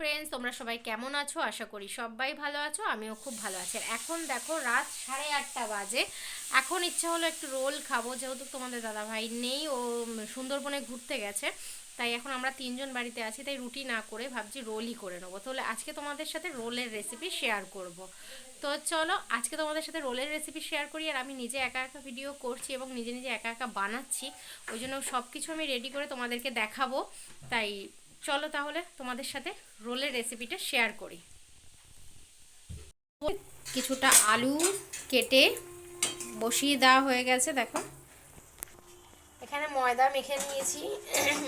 Friends তোমরা সবাই কেমন আছো? আশা করি সবাই ভালো আছো, আমিও খুব ভালো আছি। এখন দেখো রাত সাড়ে আটটা বাজে। এখন ইচ্ছা হলো একটু রোল খাব, যেহেতু তোমাদের দাদা ভাই নেই, ও সুন্দরবনে ঘুরতে গেছে। তাই এখন আমরা তিনজন বাড়িতে আছি, তাই রুটি না করে ভাবছি রোলই করে নেব। তাহলে আজকে তোমাদের সাথে রোলের রেসিপি শেয়ার করব। তো চলো, আজকে তোমাদের সাথে রোলের রেসিপি শেয়ার করি, আর আমি নিজে একা একা ভিডিও করছি এবং নিজে নিজে একা একা বানাচ্ছি। ওই জন্য সব কিছু আমি রেডি করে তোমাদেরকে দেখাবো। তাই চলো তাহলে তোমাদের সাথে রোলের রেসিপিটা শেয়ার করি কিছুটা আলু কেটে বসিয়ে দেওয়া হয়ে গেছে, দেখো এখানে ময়দা মেখে নিয়েছি,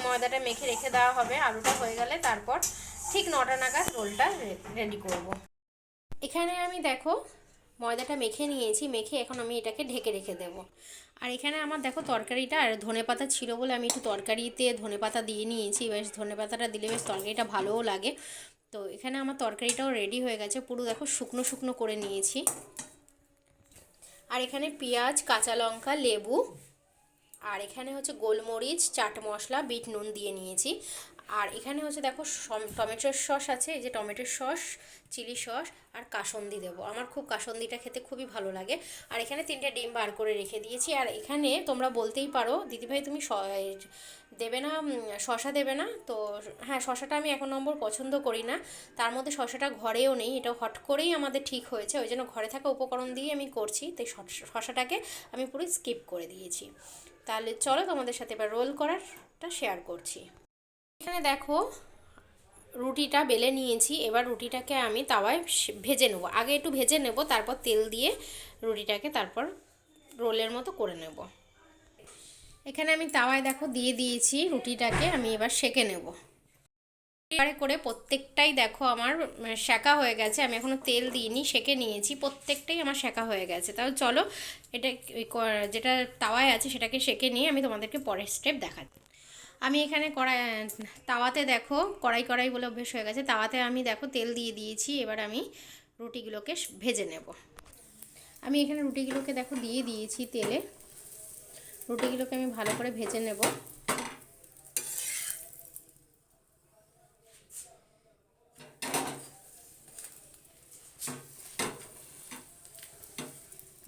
ময়দাটা মেখে রেখে দেওয়া হবে, আলুটা হয়ে গেলে তারপর ঠিক নটা নাগাদ রোলটা রেডি করব। এখানে আমি দেখো ময়দাটা মেখে নিয়েছি, মেখে এখন আমি এটাকে ঢেকে রেখে দেব। আর এখানে আমার দেখো তরকারিটা, আর ধনে পাতা ছিল বলে আমি একটু তরকারিতে ধনে পাতা দিয়ে নিয়েছি, বেশ ধনে পাতাটা দিলে বেশ তরকারিটা ভালোও লাগে। তো এখানে আমার তরকারিটাও রেডি হয়ে গেছে, পুরো দেখো শুকনো শুকনো করে নিয়েছি। আর এখানে পেঁয়াজ, কাঁচা লঙ্কা, লেবু, আর এখানে হচ্ছে গোলমরিচ, চাট মশলা, বিট নুন দিয়ে নিয়েছি। আর এখানে হচ্ছে দেখো টমেটোর সস আছে, এই যে টমেটোর সস, চিলি সস আর কাসন্দি দেবো। আমার খুব কাসন্দিটা খেতে খুবই ভালো লাগে। আর এখানে তিনটে ডিম বার করে রেখে দিয়েছি। আর এখানে তোমরা বলতেই পারো, দিদিভাই তুমি দেবে না শশা দেবে না? তো হ্যাঁ শশাটা আমি এক নম্বর পছন্দ করি না। তার মধ্যে শশাটা ঘরেও নেই। এটা হট করেই আমাদের ঠিক হয়েছে। ওই জন্য ঘরে থাকা উপকরণ দিয়ে আমি করছি। তাই শশাটাকে আমি পুরো স্কিপ করে দিয়েছি। তাহলে চলো তোমাদের সাথে এবার রোল করারটা শেয়ার করছি। এখানে দেখো, রুটিটা বেলে নিয়েছি। এবার রুটিটাকে আমি তাওয়ায় ভেজে নেব। আগে একটু ভেজে নেব, তারপর তেল দিয়ে রুটিটাকে তারপর রোলের মতো করে নেব। এখানে আমি তাওয়ায় দেখো দিয়ে দিয়েছি, রুটিটাকে আমি এবার সেকে নেব। এবারে করে প্রত্যেকটাই দেখো আমার শেখা হয়ে গেছে। আমি এখনও তেল দিইনি, সেকে নিয়েছি। প্রত্যেকটাই আমার শেখা হয়ে গেছে। তাহলে চলো, এটা যেটা তাওয়ায় আছে সেটাকে সেকে নিয়ে আমি তোমাদেরকে পরের স্টেপ দেখাচ্ছি। আমি এখানে কড়াই, তাওয়াতে দেখো, কড়াই কড়াই বলে অভ্যেস হয়ে গেছে। তাওয়াতে আমি দেখো তেল দিয়ে দিয়েছি, এবার আমি রুটিগুলোকে ভেজে নেব। আমি এখানে রুটিগুলোকে দেখো দিয়ে দিয়েছি তেলে। রুটিগুলোকে আমি ভালো করে ভেজে নেব।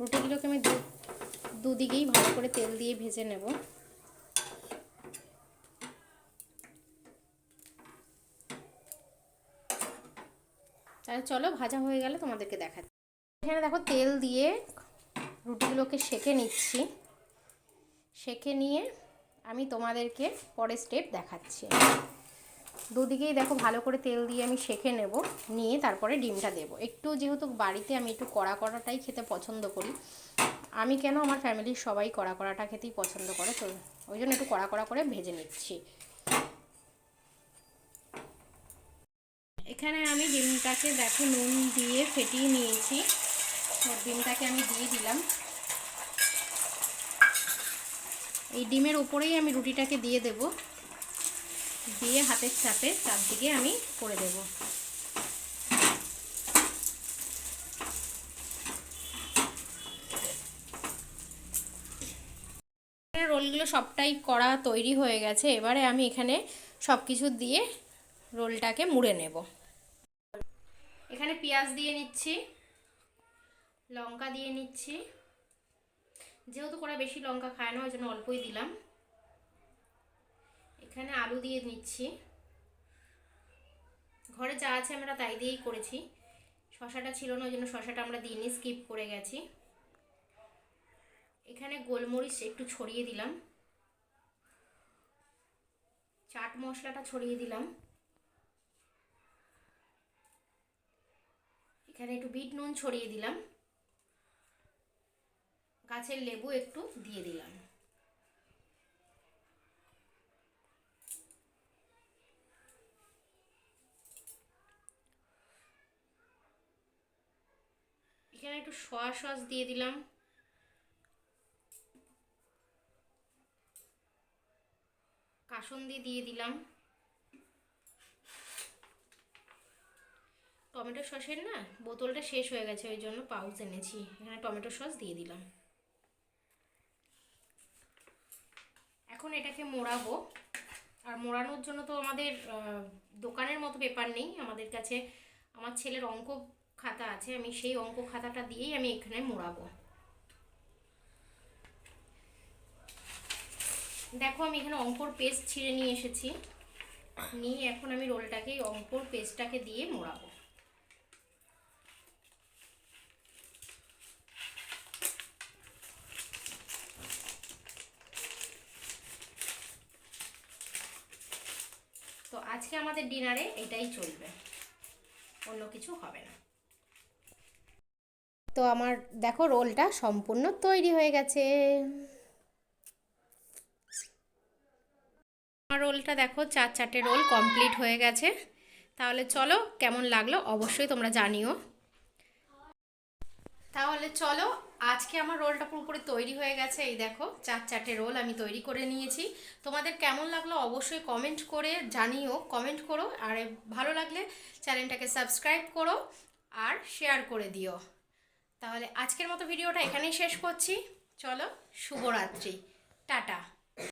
রুটিগুলোকে আমি দুদিকেই ভালো করে তেল দিয়ে ভেজে নেব। তাহলে চলো ভাজা হয়ে গেলে তোমাদেরকে দেখাচ্ছি। এখানে দেখো তেল দিয়ে রুটিগুলোকে সেকে নিচ্ছি। সেকে নিয়ে আমি তোমাদেরকে পরে স্টেপ দেখাচ্ছি। দুদিকেই দেখো ভালো করে তেল দিয়ে আমি সেকে নেব, নিয়ে তারপরে ডিমটা দেব। একটু যেহেতু বাড়িতে আমি একটু কড়া কড়াটাই খেতে পছন্দ করি, আমি কেন আমার ফ্যামিলির সবাই কড়া কড়াটা খেতেই পছন্দ করে? তো ওই জন্য একটু কড়া কড়া করে ভেজে নিচ্ছি। এখানে আমি ডিমটাকে দেখো নুন দিয়ে ফেটিয়ে নিয়েছি। ডিমটাকে আমি দিয়ে দিলাম। এই ডিমের উপরেই আমি রুটিটাকে দিয়ে দেব। দিয়ে হাতের চাপে চারদিকে আমি করে দেব। রোলগুলো সবটাই করা তৈরি হয়ে গেছে। এবারে আমি এখানে সব কিছু দিয়ে রোলটাকে মুড়ে নেব। এখানে পেঁয়াজ দিয়ে নিচ্ছি, লঙ্কা দিয়ে নিচ্ছি। যেহেতু করে বেশি লঙ্কা খায় না, ওই জন্য অল্পই দিলাম। এখানে আলু দিয়ে নিচ্ছি। ঘরে যা আছে আমরা তাই দিয়েই করেছি। শশাটা ছিল না, ওই জন্য শশাটা আমরা দিইনি, স্কিপ করে গেছি। এখানে গোলমরিচ একটু ছড়িয়ে দিলাম। চাট মশলাটা ছড়িয়ে দিলাম। এখানে একটু বিট নুন ছড়িয়ে দিলাম। গাছের লেবু একটু দিয়ে দিলাম। এখানে একটু সয়া সস দিয়ে দিলাম। কাসন্দি দিয়ে দিলাম। টমেটো সসের না বোতলটা শেষ হয়ে গেছে, ওই জন্য পাউচ এনেছি। এখানে টমেটো সস দিয়ে দিলাম। এখন এটাকে মোড়াবো। আর মোড়ানোর জন্য তো আমাদের দোকানের মতো পেপার নেই। আমাদের কাছে, আমার ছেলের অঙ্ক খাতা আছে, আমি সেই অঙ্ক খাতাটা দিয়েই আমি এখানে মোড়াবো। দেখো, আমি এখানে অঙ্কর পেস্ট ছিঁড়ে নিয়ে এসেছি। নিয়ে এখন আমি রোলটাকে, অঙ্কর পেস্টটাকে দিয়ে মোড়াবো তো আজকে আমাদের ডিনারে এটাই চলবে। অন্য কিছু হবে না। তো আমার দেখো রোলটা সম্পূর্ণ তৈরি হয়ে গেছে। আমার রোলটা দেখো চার চারটে রোল কমপ্লিট হয়ে গেছে। তাহলে চলো কেমন লাগল অবশ্যই তোমরা জানিও। তাহলে চলো, আজকে আমার রোলটা পুরোপুরি তৈরি হয়ে গেছে। এই দেখো, চার চারটে রোল আমি তৈরি করে নিয়েছি। তোমাদের কেমন লাগল অবশ্যই কমেন্ট করে জানিও। কমেন্ট করো, আর ভালো লাগলে চ্যানেলটাকে সাবস্ক্রাইব করো আর শেয়ার করে দিও। তাহলে আজকের মতো ভিডিওটা এখানেই শেষ করছি। চলো, শুভরাত্রি। টাটা।